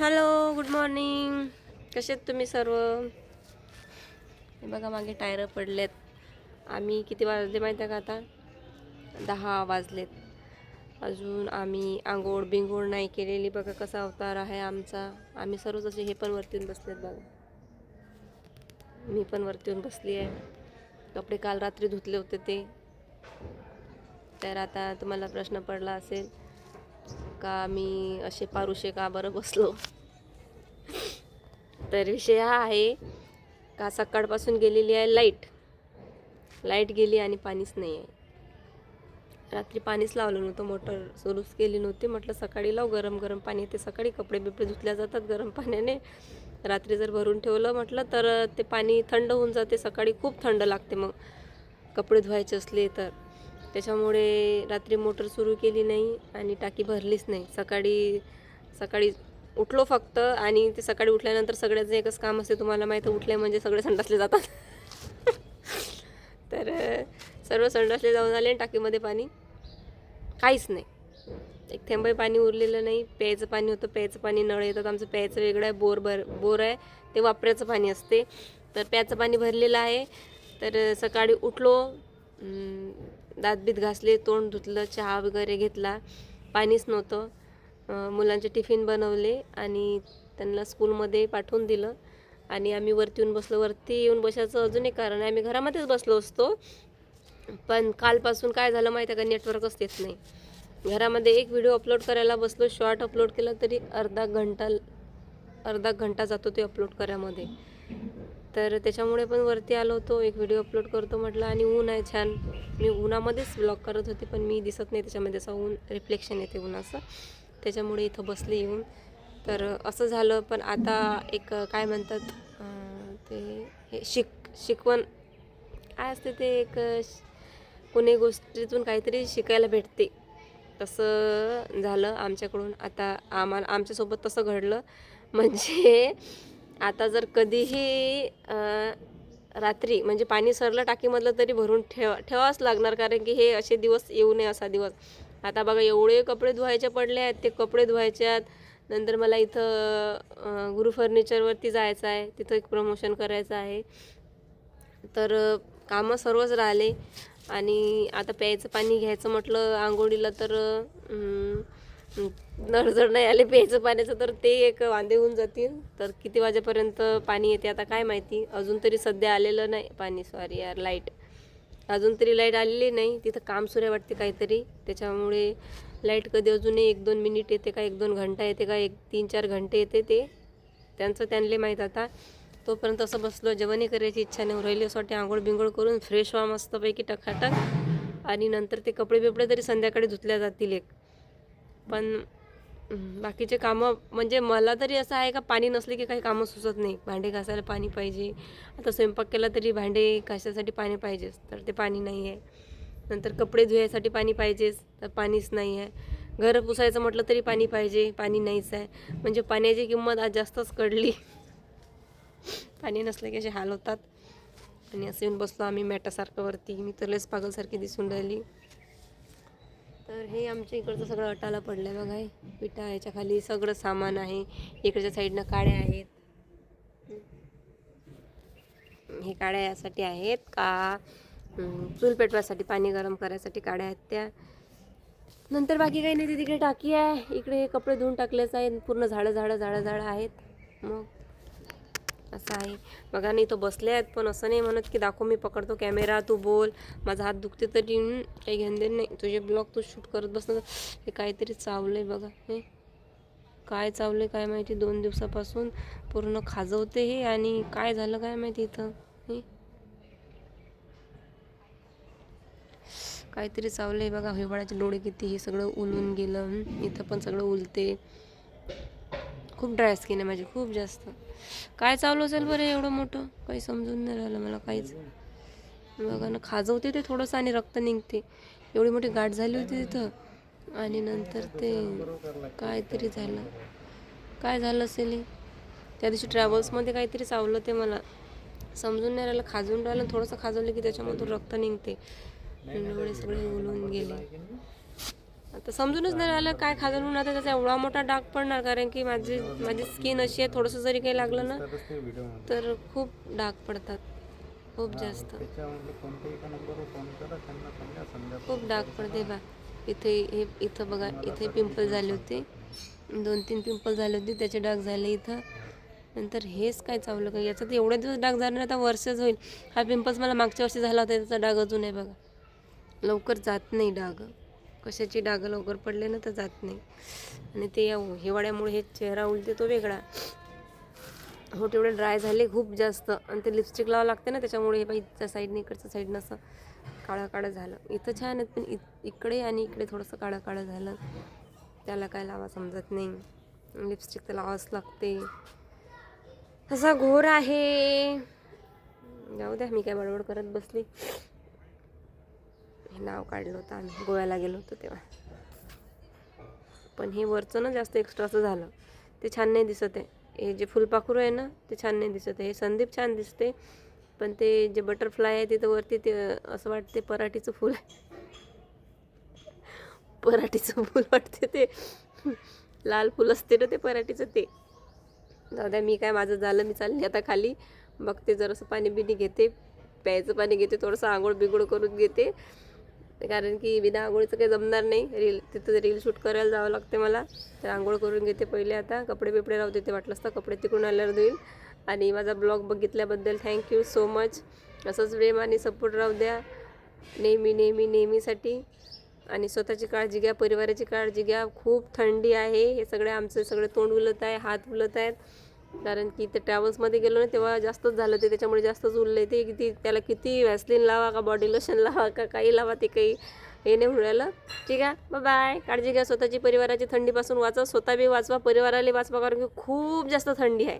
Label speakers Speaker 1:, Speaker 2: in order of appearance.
Speaker 1: Hello good morning. कसे आहेत तुम्ही सर्व? हे बघा मागे टायर पडलेत. आम्ही किती वाजले माहीत आहे का आता? दहा वाजलेत. अजून आम्ही आंघोळ बिंघोळ नाही केलेली. बघा कसा अवतार आहे आमचा. आम्ही सर्वच असे हे पण वरती येऊन बसलेत बघा. मी पण वरती येऊन बसली आहे. कपडे काल रात्री धुतले होते ते. तर आता तुम्हाला प्रश्न पडला असेल का मी असे पारुशे का बरं बसलो? तर विषय हा आहे का सकाळपासून गेलेली आहे लाइट? लाइट गेली आणि पाणीच नाही आहे. रात्री पाणीच लावलं नव्हतं मोटर सुरूच केली नव्हती. म्हटलं सकाळी लाव गरम गरम पाणी ते सकाळी. कपडे बिपडे धुतल्या जातात गरम पाण्याने. रात्री जर भरून ठेवलं म्हटलं तर ते पाणी थंड होऊन जाते. सकाळी खूप थंड लागते मग. कपडे धुवायचे असले तर. त्याच्यामुळे रात्री मोटर सुरू केली नाही आणि टाकी भरलीच नाही. सकाळी सकाळी उठलो फक्त आणि ते सकाळी उठल्यानंतर सगळ्याचं एकच काम असते तुम्हाला माहीत आहे, उठले म्हणजे सगळे संडासले जातात. तर सर्व संडासले जाऊन आले आणि टाकीमध्ये पाणी काहीच नाही. एक थेंबही पाणी उरलेलं नाही प्यायचं पाणी होतं प्यायचं पाणी नळ येतात आमचं प्यायचं वेगळं आहे बोर भर बोर आहे ते वापरायचं पाणी असते. तर प्यायचं पाणी भरलेलं आहे. तर सकाळी उठलो दातबीत घासले तोंड धुतलं चहा वगैरे घेतला पाणीच नव्हतं. मुलांचे टिफिन बनवले आणि त्यांना स्कूलमध्ये पाठवून दिलं. आणि आम्ही वरती येऊन बसलो. वरती येऊन बसायचं अजून एक कारण आहे आम्ही घरामध्येच बसलो असतो. पण कालपासून काय झालं माहिती आहे का? नेटवर्कच येत नाही. घरामध्ये एक व्हिडिओ अपलोड करायला बसलो शॉर्ट अपलोड केला तरी अर्धा घंटा अर्धा घंटा जातो ते अपलोड करायमध्ये. तर त्याच्यामुळे पण वरती आलो होतो एक व्हिडिओ अपलोड करतो म्हटलं आणि ऊन आहे छान. मी उन्हामध्येच ब्लॉग करत होते पण मी दिसत नाही त्याच्यामध्ये असं ऊन रिफ्लेक्शन येते उन्हाचं. त्याच्यामुळे इथं बसले येऊन. तर असं झालं पण आता एक काय म्हणतात ते हे शिक शिकवण काय असते ते एक श- कोणी गोष्टीतून काहीतरी शिकायला भेटते. तसं झालं आमच्याकडून. आता आम्हाला आमच्यासोबत तसं घडलं. म्हणजे आता जर कधीही रात्री म्हणजे पाणी सरलं टाकीमधलं तरी भरून ठेवा ठेवावंच लागणार कारण की हे असे दिवस येऊ नये असा दिवस. आता बघा एवढे कपडे धुवायचे पडले आहेत ते कपडे धुवायचे आहेत. नंतर मला इथं गुरु फर्निचरवरती जायचं आहे तिथं एक प्रमोशन करायचं आहे. तर कामं सर्वच राहिले. आणि आता प्यायचं पाणी घ्यायचं म्हटलं आंघोळीला तर नळ जर नाही आले प्यायचं पाण्याचं तर ते एक वांदे होऊन जातील. तर किती वाजेपर्यंत पाणी येते आता काय माहिती? अजून तरी सध्या आलेलं नाही पाणी सॉरी यार लाइट अजून तरी लाइट आलेली नाही. तिथं काम सुरू आहे वाटते काहीतरी. त्याच्यामुळे लाइट कधी अजूनही एक दोन मिनिट येते का एक दोन घंटा येते का एक तीन चार घंटे येते ते. त्यांचं त्यांना माहीत आता. तोपर्यंत असं बसलो जेवणही करायची इच्छा नाही राहिली असं वाटते आंघोळ बिंघोळ करून फ्रेश व्हा मस्तपैकी टकाटक. आणि नंतर ते कपडे बिपडे तरी संध्याकाळी धुतल्या जातील एक. पण बाकीचे कामं म्हणजे मला तरी असं आहे का पाणी नसले की काही कामं सुचत नाही. भांडे घासायला पाणी पाहिजे. आता स्वयंपाक केला तरी भांडे घासायसाठी पाणी पाहिजेच तर ते पाणी नाही आहे नंतर कपडे धुवायसाठी पाणी पाहिजेच तर पाणीच नाही आहे घर पुसायचं म्हटलं तरी पाणी पाहिजे पाणी नाहीच आहे. म्हणजे पाण्याची किंमत आज जास्तच कळली. पाणी नसलं की असे हाल होतात. आणि असं येऊन बसलो आम्ही मॅटासारखं वरती. मी तर लयच पागलसारखी दिसून राहिली. तर हे आमच्या इकडचं सगळं अटाला पडलं आहे बघा हे. पिठा याच्या खाली सगळं सामान आहे. इकडच्या साईडनं काड्या आहेत. हे काड्या यासाठी आहेत का? चूल पेटवायसाठी पाणी गरम करायसाठी काड्या आहेत त्या. नंतर बाकी काही नाही ते तिकडे टाकी आहे. इकडे हे कपडे धुवून टाकलेच आहे पूर्ण झाडं झाडं झाडं झाडं आहेत. मग असं आहे. बघा नाही तो बसले आहेत पण असं नाही म्हणत की दाखव मी पकडतो कॅमेरा तू बोल. माझा हात दुखते तरी काही घेणं देणं नाही. तुझे ब्लॉग तू शूट करत बसलं हे काहीतरी चावलंय बघा हे. काय चावलंय काय माहिती? दोन दिवसापासून पूर्ण खाजवते हे आणि काय झालं काय माहिती इथं हे. काहीतरी चावलंय बघा हिवाळ्याचे डोळे किती हे सगळं उलून गेलं इथं पण सगळं उलते. खूप ड्राय स्किन आहे माझी खूप जास्त. काय चावलं असेल बरं एवढं मोठं? काही समजून नाही राहिलं मला काहीच. बघा ना खाजवते ते थोडंसं आणि रक्त निघते. एवढी मोठी गाठ झाली होती तिथं. आणि नंतर ते काहीतरी झालं. काय झालं असेल त्या दिवशी ट्रॅव्हल्समध्ये काहीतरी चावलं ते मला. समजून नाही राहिलं खाजून राहिलं थोडंसं खाजवलं की त्याच्यामधून रक्त निघते. एवढे सगळे उलून गेले. आता समजूनच नाही राहिलं काय खाजून होणार आता त्याचा एवढा मोठा डाग पडणार कारण की माझी माझी स्किन अशी आहे थोडंसं जरी काही लागलं ना तर खूप डाग पडतात. खूप जास्त. खूप डाग पडते बा. इथे हे इथं बघा इथे पिंपल झाले होते. दोन तीन पिंपल झाले होते त्याचे डाग झाले इथं. नंतर हेच काय चावलं का? याचा तर एवढे दिवस डाग झाला आता वर्षच होईल. हा पिंपल्स मला मागच्या वर्षी झाला होता त्याचा डाग अजून आहे बघा. लवकर जात नाही डाग. कशाची डाग लवकर पडले ना तर जात नाही. आणि ते हिवाळ्यामुळे हे चेहरा उलते तो वेगळा. हो तेवढे ड्राय झाले खूप जास्त. आणि ते लिपस्टिक लावावं लागते ना त्याच्यामुळे हे बाई त्या साईडने इकडच्या साईडनं असं काळं काळं झालं. इथं छान आहेत पण इ- इकडे आणि इकडे थोडंसं काळं काळं झालं. त्याला काय लावा समजत नाही. लिपस्टिक तर लावावंच लागते. असा घोर आहे. जाऊ द्या मी काय बडबड करत बसली. नाव काढलं होतं आम्ही. गोव्याला गेलो होतो तेव्हा. पण हे वरचं ना जास्त एक्स्ट्राचं झालं. ते छान नाही दिसत आहे. हे जे फुलपाखरू आहे ना ते छान नाही दिसत आहे. हे संदीप छान दिसते पण ते जे बटरफ्लाय आहे तिथं वरती ते असं वाटते पराठीचं फूल आहे. पराठीचं फूल वाटते ते. लाल फुल असते ना ते पराठीचं ते. जाऊ द्या मी काय माझं झालं मी चालली आता खाली. बघते जरासं पाणी बिणी घेते. प्यायचं पाणी घेते थोडंसं आंघोळ बिघोळ करून घेते. कारण की बिना आंघोळीचं काही जमणार नाही. रील तिथं रील शूट करायला जावं लागते मला. तर आंघोळ करून घेते पहिले आता. कपडे बिपडे राहू देते वाटलं असतं कपडे तिकडून आल्यावर देईल आणि माझा ब्लॉग बघितल्याबद्दल थँक्यू सो मच असंच प्रेम आणि सपोर्ट राहू द्या. नेहमी नेहमी नेहमीसाठी. आणि स्वतःची काळजी घ्या परिवाराची काळजी घ्या. खूप थंडी आहे. हे सगळे आमचं सगळे तोंड उलत आहे हात उलत आहेत. कारण की ते ट्रॅव्हल्समध्ये गेलो ना तेव्हा जास्तच झालं ते त्याच्यामुळे जास्तच उरले ते. किती त्याला किती व्हॅसलिन लावा का बॉडी लोशन लावा का काही लावा ते काही हे नाही होऊन ठीक आहे बाय बाय काळजी घ्या स्वतःची परिवाराची थंडीपासून वाचा स्वतः बी वाचवा परिवाराला वाचवा कारण की खूप जास्त थंडी आहे.